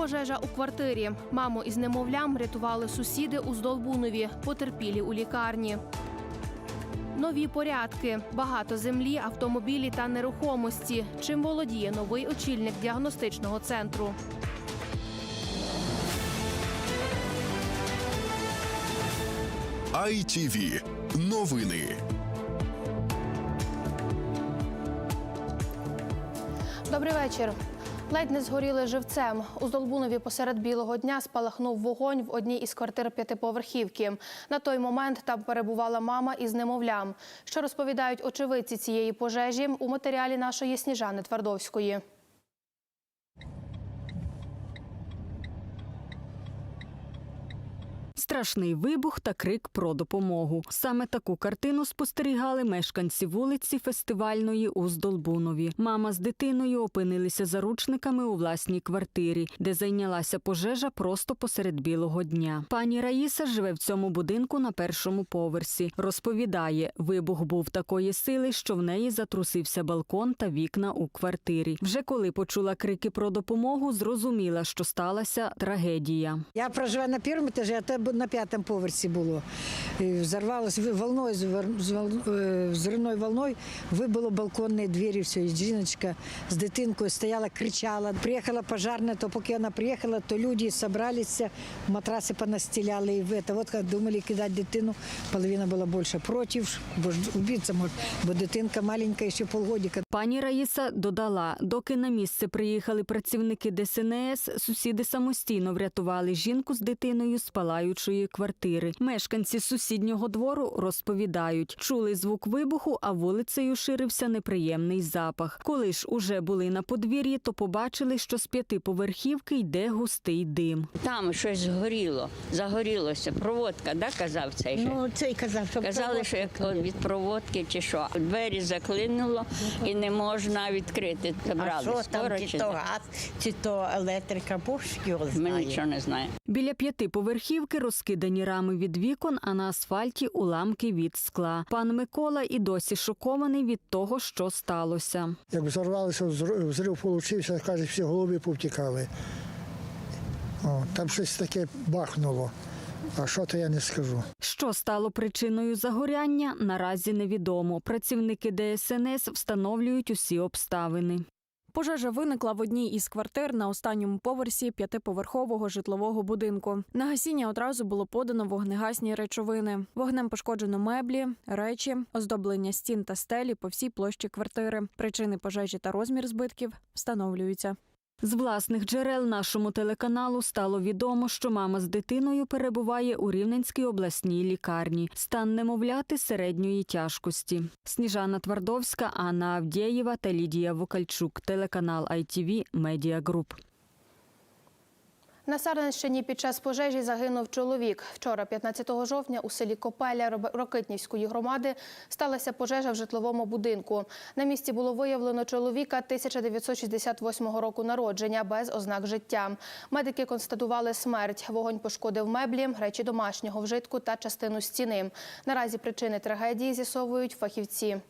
Пожежа у квартирі. Маму із немовлям рятували сусіди у Здолбунові, потерпілі у лікарні. Нові порядки, багато землі, автомобілі та нерухомості. Чим володіє новий очільник діагностичного центру? ITV. Новини. Добрий вечір. Ледь не згоріли живцем. У Здолбунові посеред білого дня спалахнув вогонь в одній із квартир п'ятиповерхівки. На той момент там перебувала мама із немовлям. Що розповідають очевидці цієї пожежі у матеріалі нашої Сніжани Твардовської. Страшний вибух та крик про допомогу. Саме таку картину спостерігали мешканці вулиці фестивальної у Здолбунові. Мама з дитиною опинилися заручниками у власній квартирі, де зайнялася пожежа просто посеред білого дня. Пані Раїса живе в цьому будинку на першому поверсі. Розповідає, вибух був такої сили, що в неї затрусився балкон та вікна у квартирі. Вже коли почула крики про допомогу, зрозуміла, що сталася трагедія. Я проживаю на першому етажі, а те на п'ятому поверсі було. Ви- волною, вол- е, взривною волною, вибило балконні двері, все. І жіночка з дитинкою стояла, кричала. Приїхала пожарна, то поки вона приїхала, то люди зібралися, матраси понастеляли. І это. Вот думали кидати дитину, половина була більше проти, бо ж убитися може, бо дитинка маленька, ще полгодика. Пані Раїса додала, доки на місце приїхали працівники ДСНС, сусіди самостійно врятували жінку з дитиною з палаючої квартири. Мешканці сусіднього двору розповідають, чули звук вибуху, а вулицею ширився неприємний запах. Коли ж уже були на подвір'ї, то побачили, що з п'ятиповерхівки йде густий дим. Там щось згоріло, загорілося. Проводка, да, казав цей? Ну, цей казав, що Казали, що як від проводки чи що. Двері заклинуло і не можна відкрити. а що там, чи чи то газ, чи то електрика, бог його Ми знає. нічого не знаємо. Біля п'ятиповерхівки розкидані рами від вікон, а на асфальті уламки від скла. Пан Микола і досі шокований від того, що сталося. Як взорвалося, взр- взрив получився, каже, всі голови повтікали. О, там щось таке бахнуло. А що то я не скажу. Що стало причиною загоряння, наразі невідомо. Працівники ДСНС встановлюють усі обставини. Пожежа виникла в одній із квартир на останньому поверсі п'ятиповерхового житлового будинку. На гасіння одразу було подано вогнегасні речовини. Вогнем пошкоджено меблі, речі, оздоблення стін та стелі по всій площі квартири. Причини пожежі та розмір збитків встановлюються. З власних джерел нашому телеканалу стало відомо, що мама з дитиною перебуває у Рівненській обласній лікарні. Стан немовляти середньої тяжкості. Сніжана Твардовська, Анна Авдєєва та Лідія Вокальчук. Телеканал ITV Media Group. На Сарненщині під час пожежі загинув чоловік. Вчора, 15 жовтня, у селі Копеля Рокитнівської громади сталася пожежа в житловому будинку. На місці було виявлено чоловіка 1968 року народження без ознак життя. Медики констатували смерть. Вогонь пошкодив меблі, речі домашнього вжитку та частину стіни. Наразі причини трагедії з'ясовують фахівці.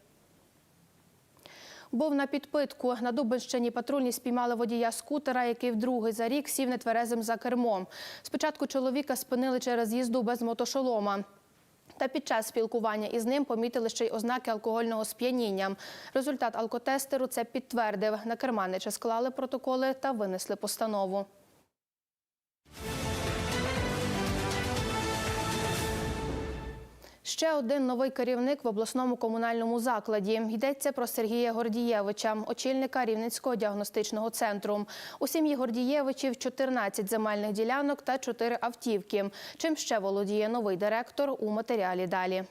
Був на підпитку. На Дубинщині патрульні спіймали водія скутера, який вдруге за рік сів нетверезим за кермом. Спочатку чоловіка спинили через їзду без мотошолома. Та під час спілкування із ним помітили ще й ознаки алкогольного сп'яніння. Результат алкотестеру це підтвердив. На керманича склали протоколи та винесли постанову. Ще один новий керівник в обласному комунальному закладі. Йдеться про Сергія Гордієвича, очільника Рівненського діагностичного центру. У сім'ї Гордієвичів 14 земельних ділянок та 4 автівки. Чим ще володіє новий директор у матеріалі далі.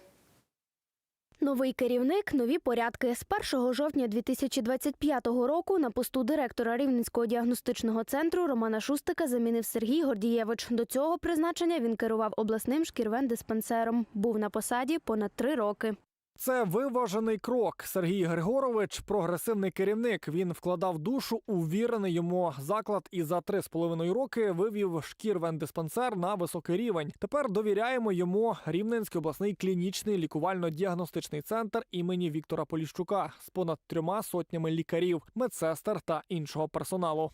Новий керівник, нові порядки. З 1 жовтня 2025 року на посту директора Рівненського діагностичного центру Романа Шустика замінив Сергій Гордієвич. До цього призначення він керував обласним шкірвен диспансером. Був на посаді понад три роки. Це виважений крок. Сергій Григорович прогресивний керівник. Він вкладав душу у вірений йому заклад і за три з половиною роки вивів шкірвендиспансер на високий рівень. Тепер довіряємо йому Рівненський обласний клінічний лікувально-діагностичний центр імені Віктора Поліщука з понад трьома сотнями лікарів, медсестер та іншого персоналу.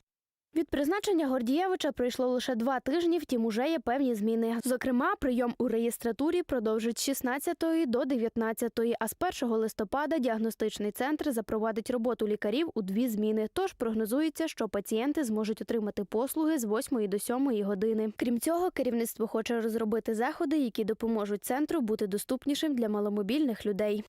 Від призначення Гордієвича пройшло лише два тижні, втім уже є певні зміни. Зокрема, прийом у реєстратурі продовжить з 16 до 19, а з 1 листопада діагностичний центр запровадить роботу лікарів у дві зміни. Тож прогнозується, що пацієнти зможуть отримати послуги з 8 до 7 години. Крім цього, керівництво хоче розробити заходи, які допоможуть центру бути доступнішим для маломобільних людей.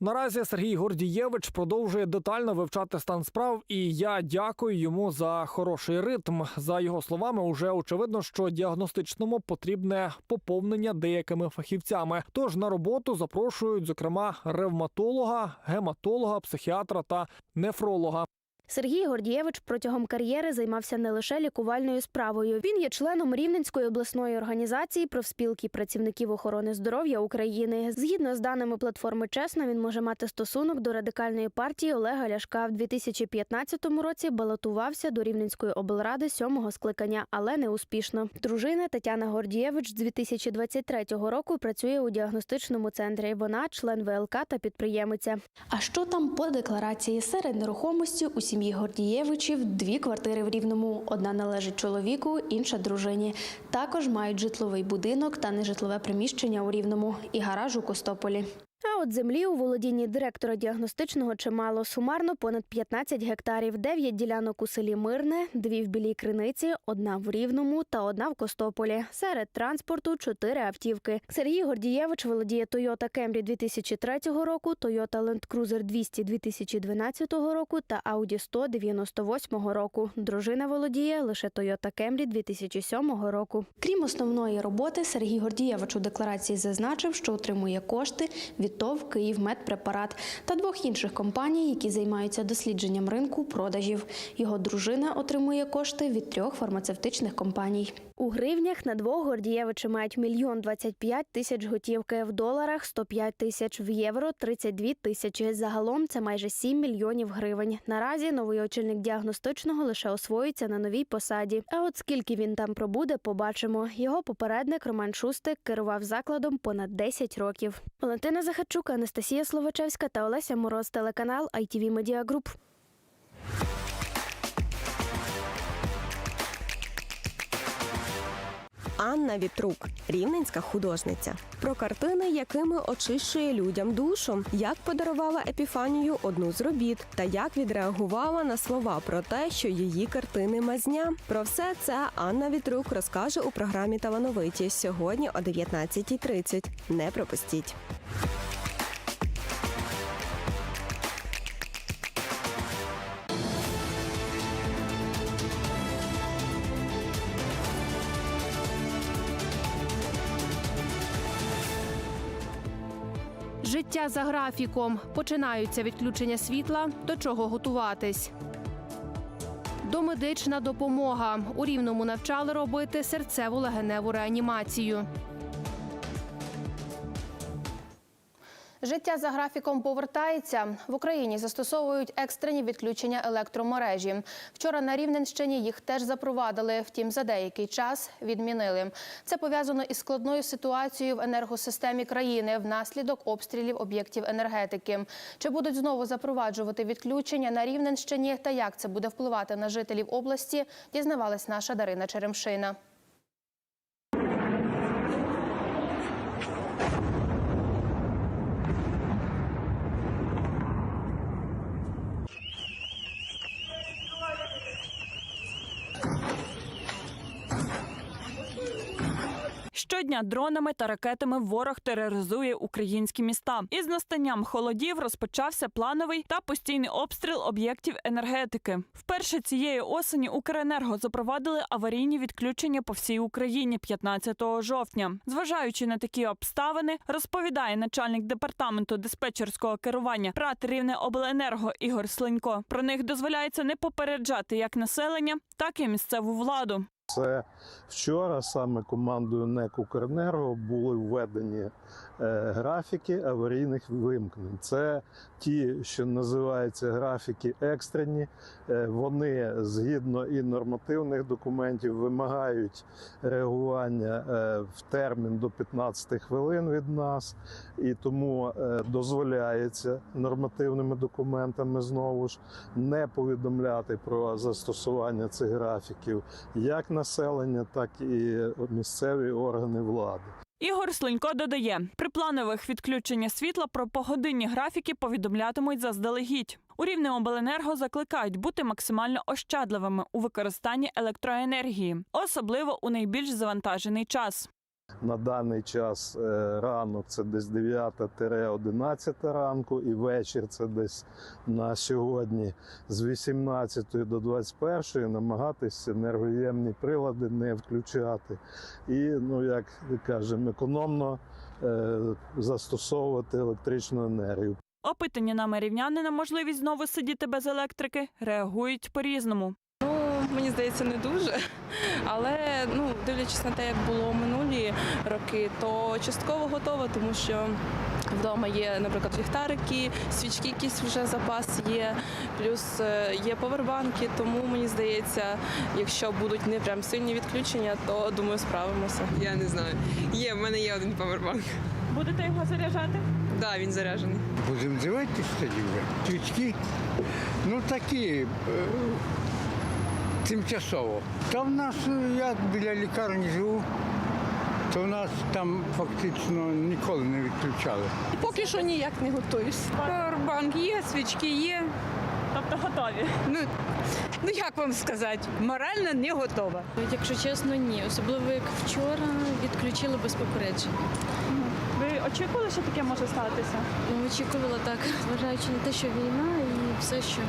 Наразі Сергій Гордієвич продовжує детально вивчати стан справ, і я дякую йому за хороший ритм. За його словами, уже очевидно, що діагностичному потрібне поповнення деякими фахівцями. Тож на роботу запрошують, зокрема, ревматолога, гематолога, психіатра та нефролога. Сергій Гордієвич протягом кар'єри займався не лише лікувальною справою. Він є членом Рівненської обласної організації профспілки працівників охорони здоров'я України. Згідно з даними платформи Чесно, він може мати стосунок до радикальної партії Олега Ляшка. В 2015 році балотувався до Рівненської облради сьомого скликання, але не успішно. Дружина Тетяна Гордієвич з 2023 року працює у діагностичному центрі. Вона член ВЛК та підприємиця. А що там по декларації серед нерухомості у сім'ї Гордієвичів дві квартири в Рівному. Одна належить чоловіку, інша дружині. Також мають житловий будинок та нежитлове приміщення у Рівному і гараж у Костополі. А от землі у володінні директора діагностичного чимало сумарно понад 15 гектарів, 9 ділянок у селі Мирне, дві в Білій Криниці, одна в Рівному та одна в Костополі. Серед транспорту чотири автівки. Сергій Гордієвич володіє Toyota Camry 2003 року, Toyota Land Cruiser 200 2012 року та Audi 100 98 року. Дружина володіє лише Toyota Camry 2007 року. Крім основної роботи, Сергій Гордієвич у декларації зазначив, що отримує кошти від ТОВ «Київмедпрепарат» та двох інших компаній, які займаються дослідженням ринку продажів. Його дружина отримує кошти від трьох фармацевтичних компаній. У гривнях на двох Гордієвичі мають мільйон 25 тисяч готівки, в доларах 105 тисяч, в євро 32 тисячі. Загалом це майже 7 мільйонів гривень. Наразі новий очільник діагностичного лише освоїться на новій посаді. А от скільки він там пробуде, побачимо. Його попередник Роман Шустик керував закладом понад 10 років. Валентина Захарчук, Анастасія Словачевська та Олеся Мороз, телеканал ITV Media Group. Анна Вітрук, рівненська художниця. Про картини, якими очищує людям душу, як подарувала Епіфанію одну з робіт, та як відреагувала на слова про те, що її картини мазня. Про все це Анна Вітрук розкаже у програмі Талановиті сьогодні о 19.30. Не пропустіть. Життя за графіком. Починаються відключення світла. До чого готуватись? Домедична допомога. У Рівному навчали робити серцево-легеневу реанімацію. Життя за графіком повертається. В Україні застосовують екстрені відключення електромережі. Вчора на Рівненщині їх теж запровадили, втім за деякий час відмінили. Це пов'язано із складною ситуацією в енергосистемі країни внаслідок обстрілів об'єктів енергетики. Чи будуть знову запроваджувати відключення на Рівненщині та як це буде впливати на жителів області, дізнавалась наша Дарина Черемшина. Щодня дронами та ракетами ворог тероризує українські міста. Із настанням холодів розпочався плановий та постійний обстріл об'єктів енергетики. Вперше цієї осені Укренерго запровадили аварійні відключення по всій Україні 15 жовтня. Зважаючи на такі обставини, розповідає начальник департаменту диспетчерського керування ПРАТ Рівне Обленерго Ігор Слинько. Про них дозволяється не попереджати як населення, так і місцеву владу. Це вчора саме командою НЕК «Укренерго» були введені графіки аварійних вимкнень. Це ті, що називаються графіки екстрені. Е, Вони згідно і нормативних документів вимагають реагування е, в термін до 15 хвилин від нас, і тому е, дозволяється нормативними документами знову ж не повідомляти про застосування цих графіків як населення, так і місцеві органи влади. Ігор Слинько додає, при планових відключення світла про погодинні графіки повідомлятимуть заздалегідь. У Рівнеобленерго закликають бути максимально ощадливими у використанні електроенергії, особливо у найбільш завантажений час. На даний час е, ранок це десь 9-11 ранку, і вечір це десь на сьогодні з 18 до 21 намагатися енергоємні прилади не включати. І, ну як кажемо, економно е, застосовувати електричну енергію. Опитані нами рівняни на можливість знову сидіти без електрики реагують по-різному. Мені здається, не дуже. Але ну, дивлячись на те, як було минулі роки, то частково готова, тому що вдома є, наприклад, ліхтарики, свічки, якісь вже запас є, плюс е, є повербанки. Тому мені здається, якщо будуть не прям сильні відключення, то думаю, справимося. Я не знаю. Є, в мене є один павербанк. Будете його заряджати? Так, да, він заряджений. Будемо дивитися вже. Свічки, ну такі, е, тимчасово. Та в нас, е, я біля лікарні живу, то в нас там фактично ніколи не відключали. Поки що ніяк не готуюсь. Павербанк є, свічки є. Тобто готові. Ну, ну як вам сказати, морально не готова. Якщо чесно, ні. Особливо як вчора відключили без попередження. Ви очікували, що таке може статися? Ну, очікувала так, зважаючи на те, що війна і все, що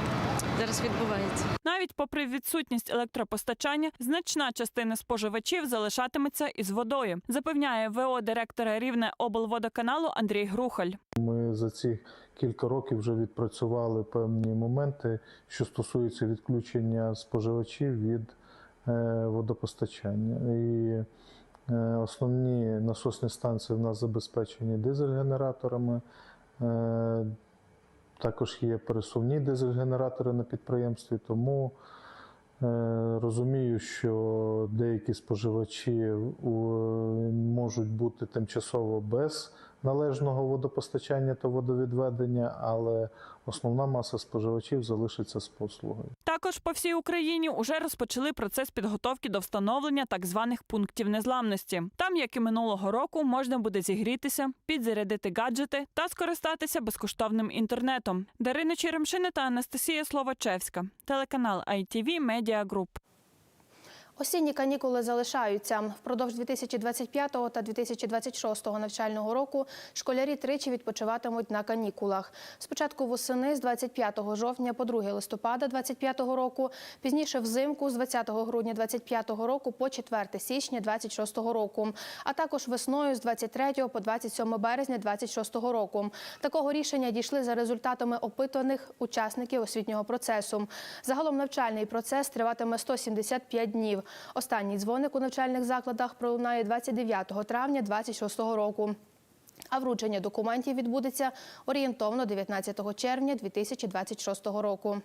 зараз відбувається. Навіть попри відсутність електропостачання, значна частина споживачів залишатиметься із водою, запевняє ВО директора Рівне облводоканалу Андрій Грухаль. Ми за ці кілька років вже відпрацювали певні моменти, що стосуються відключення споживачів від е, водопостачання. І е, основні насосні станції в нас забезпечені дизель-генераторами. Е, Також є пересувні дизель-генератори на підприємстві, тому е, розумію, що деякі споживачі можуть бути тимчасово без належного водопостачання та водовідведення, але основна маса споживачів залишиться з послугою. Також по всій Україні уже розпочали процес підготовки до встановлення так званих пунктів незламності. Там, як і минулого року, можна буде зігрітися, підзарядити гаджети та скористатися безкоштовним інтернетом. Дарина Черемшина та Анастасія Словачевська, телеканал ITV Media Group. Осінні канікули залишаються. Впродовж 2025 та 2026 навчального року школярі тричі відпочиватимуть на канікулах. Спочатку восени з 25 жовтня по 2 листопада 2025 року, пізніше взимку з 20 грудня 2025 року по 4 січня 2026 року, а також весною з 23 по 27 березня 2026 року. Такого рішення дійшли за результатами опитаних учасників освітнього процесу. Загалом навчальний процес триватиме 175 днів. Останній дзвоник у навчальних закладах пролунає 29 травня 2026 року. А вручення документів відбудеться орієнтовно 19 червня 2026 року.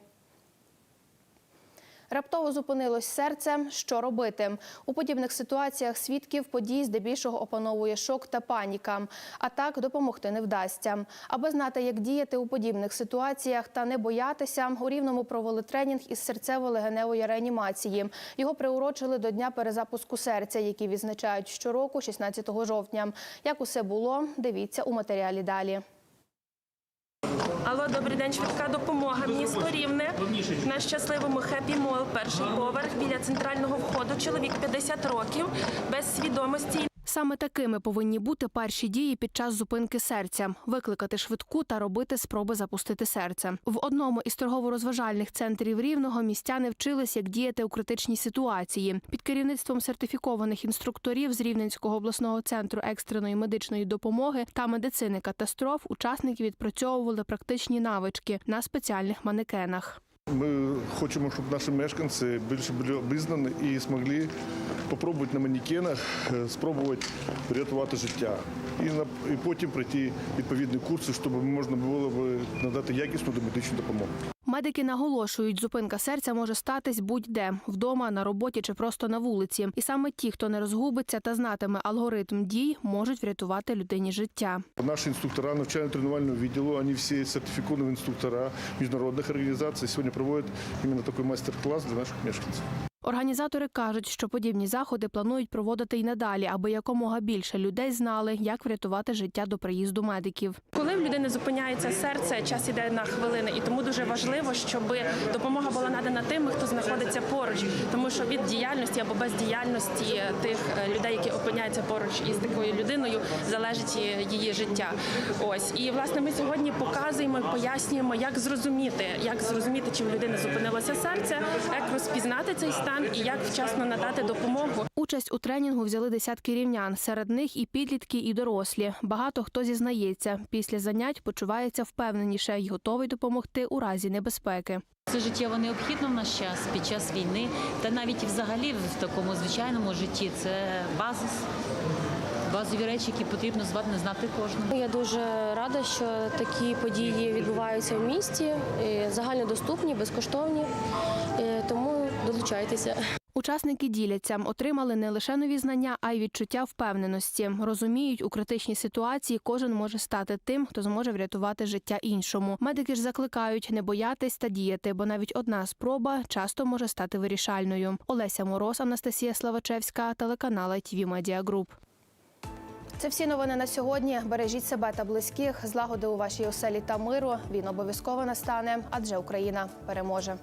Раптово зупинилось серце. Що робити? У подібних ситуаціях свідків подій здебільшого опановує шок та паніка. А так допомогти не вдасться. Аби знати, як діяти у подібних ситуаціях та не боятися, у рівному провели тренінг із серцево-легеневої реанімації. Його приурочили до дня перезапуску серця, який відзначають щороку, 16 жовтня. Як усе було, дивіться у матеріалі далі. Алло, добрий день, швидка допомога. Місто Рівне. На щасливому хеппі мол, перший поверх біля центрального входу. Чоловік 50 років без свідомості. Саме такими повинні бути перші дії під час зупинки серця: викликати швидку та робити спроби запустити серце. В одному із торгово-розважальних центрів рівного містяни вчились, як діяти у критичній ситуації. Під керівництвом сертифікованих інструкторів з Рівненського обласного центру екстреної медичної допомоги та медицини катастроф учасники відпрацьовували практичні навички на спеціальних манекенах. Ми хочемо, щоб наші мешканці більше були обізнані і змогли спробувати на манекенах, е, спробувати врятувати життя. І, і потім пройти відповідні курси, щоб можна було б надати якісну домедичну допомогу. Медики наголошують, зупинка серця може статись будь-де вдома, на роботі чи просто на вулиці. І саме ті, хто не розгубиться та знатиме алгоритм дій, можуть врятувати людині життя. Наші інструктора навчально-тренувального відділу, вони всі сертифіковані інструктора міжнародних організацій. Сьогодні проводять іменно такий майстер-клас для наших мешканців. Організатори кажуть, що подібні заходи планують проводити й надалі, аби якомога більше людей знали, як врятувати життя до приїзду медиків. Коли в людини зупиняється серце, час іде на хвилини, і тому дуже важливо, щоб допомога була надана тим, хто знаходиться поруч, тому що від діяльності або бездіяльності тих е, людей, які опиняються поруч із такою людиною, залежить її життя. Ось і власне ми сьогодні показуємо, пояснюємо, як зрозуміти, як зрозуміти, чи в людини зупинилося серце, як розпізнати цей стан і як вчасно надати допомогу. Участь у тренінгу взяли десятки рівнян. Серед них і підлітки, і дорослі. Багато хто зізнається, після занять почувається впевненіше і готовий допомогти у разі небезпеки. Це життєво необхідно в наш час під час війни, та навіть і взагалі в такому звичайному житті це базис. Базові речі, які потрібно звати знати кожному. Я дуже рада, що такі події відбуваються в місті, е, загальнодоступні, безкоштовні, е, тому долучайтеся. Учасники діляться, отримали не лише нові знання, а й відчуття впевненості. Розуміють, у критичній ситуації кожен може стати тим, хто зможе врятувати життя іншому. Медики ж закликають не боятись та діяти, бо навіть одна спроба часто може стати вирішальною. Олеся Мороз, Анастасія Славачевська, телеканал ITV Media Group. Це всі новини на сьогодні. Бережіть себе та близьких, злагоди у вашій оселі та миру. Він обов'язково настане, адже Україна переможе.